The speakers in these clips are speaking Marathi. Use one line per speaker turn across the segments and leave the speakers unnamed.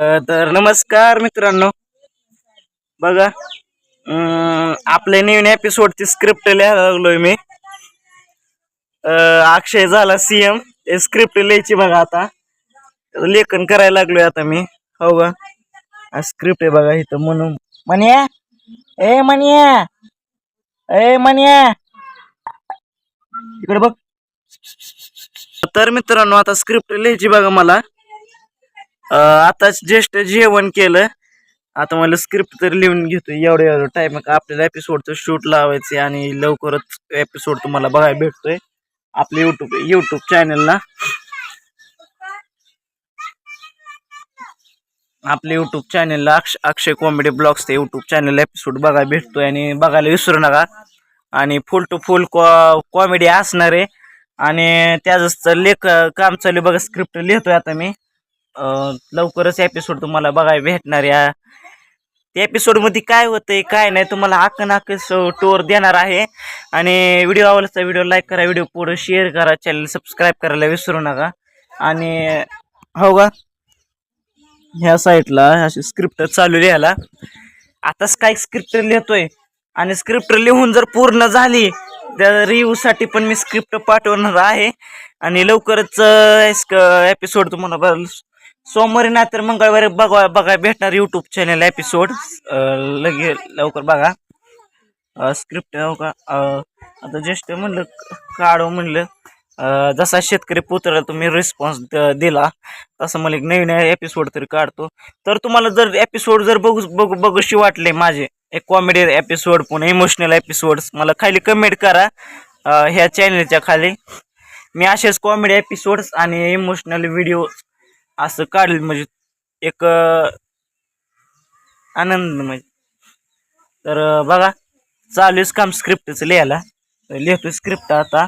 तर नमस्कार मित्रांनो. बघा अं, आपल्या नवीन एपिसोडची स्क्रिप्ट लिहायला लागलोय मी. अक्षय झाला सीएम स्क्रिप्ट लिहायची बघा आता. लेखन करायला लागलोय आता मी. हो का स्क्रिप्ट आहे बघा इथं म्हणून. म्हणया ए म्हणया ए म्हणया इकडे बघ. तर मित्रांनो आता स्क्रिप्ट लिहायची बघा मला. आताच ज्येष्ठ जेवण केलं. आता मला स्क्रिप्ट तर लिहून घेतो एवढं एवढं टाइम आपल्याला एपिसोडचं शूट लावायचे आणि लवकरच एपिसोड तुम्हाला बघायला भेटतोय. आपल्या युट्यूब युट्यूब चॅनलला आपल्या युट्यूब चॅनलला अक्ष अक्षय कॉमेडी ब्लॉग्स ते युट्यूब चॅनल एपिसोड बघायला भेटतोय आणि बघायला विसरू नका. आणि फुल टू फुल कॉ कॉमेडी असणार. आहे आणि त्याच लेख काम चालू आहे बघा स्क्रिप्ट लिहितोय आता मी. लवकरच एपिसोड तुम्हाला बघायला भेटणार या. त्या एपिसोडमध्ये काय होतंय काय नाही तुम्हाला अक्कन अक्क टोर देणार आहे. आणि व्हिडिओ आवडला व्हिडिओ लाईक करा व्हिडिओ पुढं शेअर करा चॅनल सबस्क्राईब करायला विसरू नका. आणि हो का? ह्या साईटला अशी स्क्रिप्ट चालू लिहायला आताच काय स्क्रिप्ट लिहितोय. आणि स्क्रिप्ट लिहून जर पूर्ण झाली त्या रिव्ह्यूसाठी पण मी स्क्रिप्ट पाठवणार आहे. आणि लवकरच एपिसोड तुम्हाला सोमवारी नाहीतर मंगळवारी बघा बघा भेटणार यूट्यूब चॅनल एपिसोड लगे लवकर बघा. स्क्रिप्ट हो का आता ज्येष्ठ म्हणलं काढू म्हणलं जसा शेतकरी पुतळा तुम्ही रिस्पॉन्स दिला तसं मला एक नवीन एपिसोड तरी काढतो. तर तुम्हाला जर एपिसोड जर बघू बघू बघूशी वाटले माझे एक कॉमेडी एपिसोड पुन्हा इमोशनल एपिसोड्स मला खाली कमेंट करा ह्या चॅनलच्या खाली. मी असेच कॉमेडी एपिसोड्स आणि इमोशनल व्हिडिओ असं काढलं म्हणजे एक आनंद म्हणजे. तर बघा चालूच काम स्क्रिप्टचं लिहायला. लिहितो स्क्रिप्ट आता.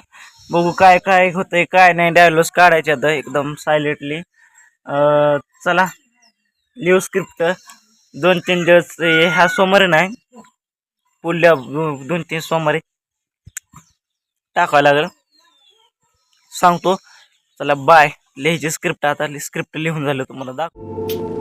बघू काय काय होतंय काय नाही. डायलॉग्स काढायचे आता एकदम सायलेंटली चला लिहू स्क्रिप्ट दोन तीन दिवस ह्या सोमवारी नाही. पुढल्या दोन तीन सोमवारी टाकावं लागेल. सांगतो. चला बाय लिहायची स्क्रिप्ट आता स्क्रिप्ट लिहून झालं तुम्हाला दाखव.